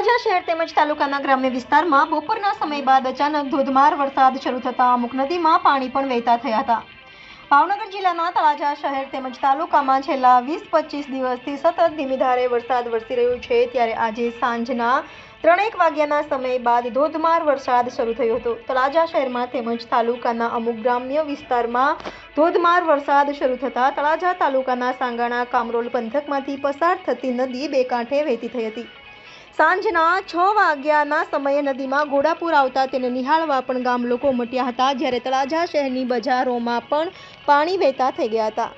તળાજા શહેર તેમજ તાલુકાના ગ્રામ્ય વિસ્તારમાં બપોરના સમય બાદ અચાનક ધોધમાર વરસાદ શરૂ થતાં અમુક નદીમાં પાણી પણ વહેતા થયા હતા. ભાવનગર જિલ્લાના તળાજા શહેર તેમજ તાલુકામાં છેલ્લા વીસ પચીસ દિવસથી સતત ધીમી ધારે વરસાદ વરસી રહ્યો છે ત્યારે આજે સાંજના ત્રણેક વાગ્યાના સમય બાદ ધોધમાર વરસાદ શરૂ થયો હતો. તળાજા શહેરમાં તેમજ તાલુકાના અમુક ગ્રામ્ય વિસ્તારમાં ધોધમાર વરસાદ શરૂ થતાં તળાજા તાલુકાના સાંગાણા કામરોલ પંથકમાંથી પસાર થતી નદી બે કાંઠે વહેતી થઈ હતી. સાંજના છ વાગ્યાના સમયે નદીમાં ઘોડાપુર આવતા તેને નિહાળવા પણ ગામ લોકો ઉમટ્યા હતા, જ્યારે તળાજા શહેરની બજારોમાં પણ પાણી વહેતા થઈ ગયા હતા.